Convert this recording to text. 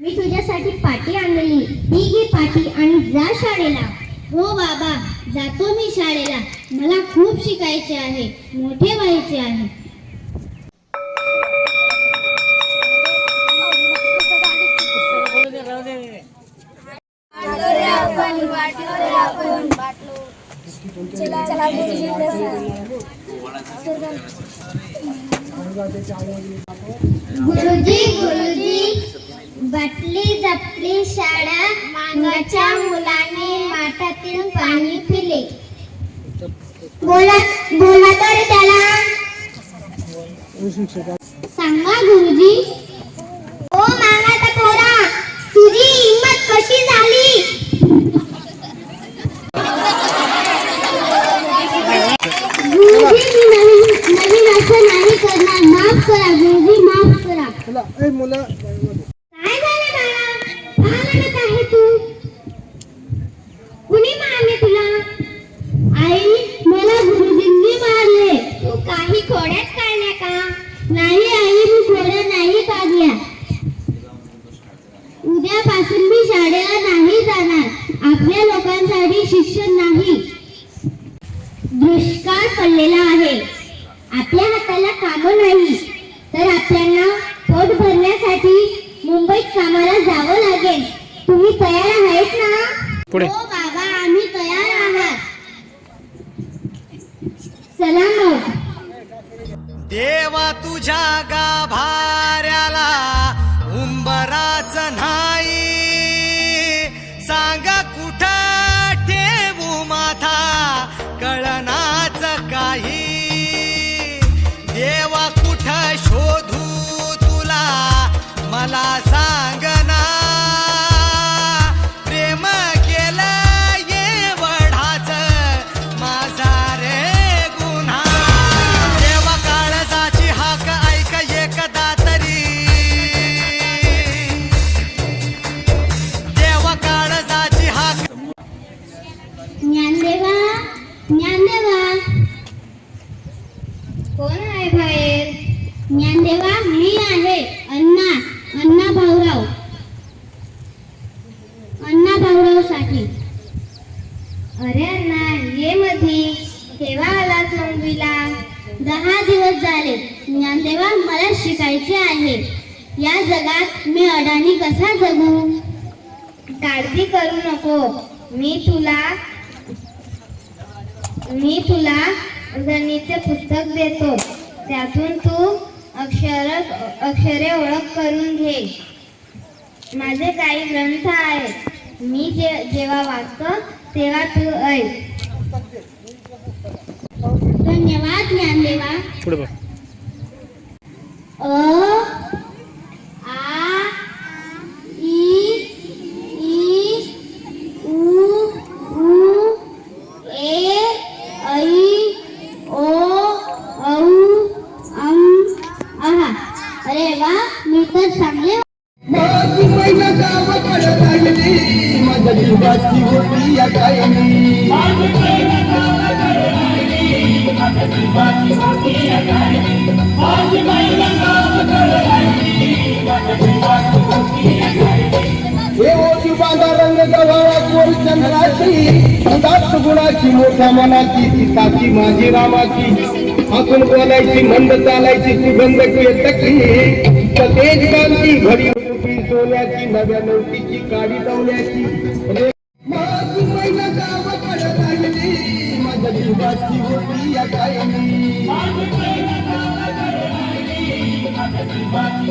मी तुझ्यासाठी पाटी आणली. ही घे पाटी आणि जा शाळेला. हो बाबा जातो मी शाळेला. मला खूप शिकायचे आहे. मोठे व्हायचे आहे. गुरुजी गुरुजी. बटली जपली शाळा मागच्या मुलाने माठातील पाणी पिले. बोला बोला तर त्याला. सांगा गुरुजी. ओ मागाचा पोरा तुझी हिंमत कशी झाली? गुरुजी मी नवीन असं नाही करणार. माफ करा गुरुजी माफ करा. ए मुलं. खोड्या नाही काढल्या उद्यापासून मी शाळेला नाही जाणार. आपल्या लोकांसाठी शिक्षण नाही. दुष्काळ पडलेला आहे. आपल्या हाताला काम नाही. तर आपल्याला पोट भरण्यासाठी मुंबईत कामाला जावं लागेल. तुम्ही तयार आहेत ना? पुढे. हो बाबा आम्ही तयार आहात. चला मग. देवा तुझ्या गाभाऱ्याला उंबराच नाही. सांग कुठ ठेवू माथा कळनाच काही. देवा कुठ शोधू तुला मला सांग कोण आहे बाहेर? ज्ञानदेवा मी आहे. अण्णा अण्णा भाऊराव. अण्णा भाऊरावसाठी अरे अण्णा ये मध्ये केव्हा आला सोंगवीला दहा दिवस झाले. ज्ञानदेवा मला शिकायचे आहे. या जगात मी अडाणी कसा जगू? काळजी करू नको. मी तुला मी तुला गणितचे पुस्तक देतो. त्यातून तू अक्षर अक्षरे ओळख करून घे. माझे काही ग्रंथ आहेत. मी जे जेव्हा वाचतो तेव्हा तू ऐक. धन्यवाद ज्ञानदेवा. अ अरे वा मी तर चांगले माझी महिला गावाकडे लागली माझ्या जीवाची होती या कायमी ओटी बांधा रंग गव्हाळा गोल चंद्राची गुणाची मोठ्या मनाची सीताची माझी रामाची. आपण बोलायची मंद चालायची सुगंध केतकी सतेज कांती घडी रुपी सोन्याची नव्या नौकीची काडी दवल्याची माझी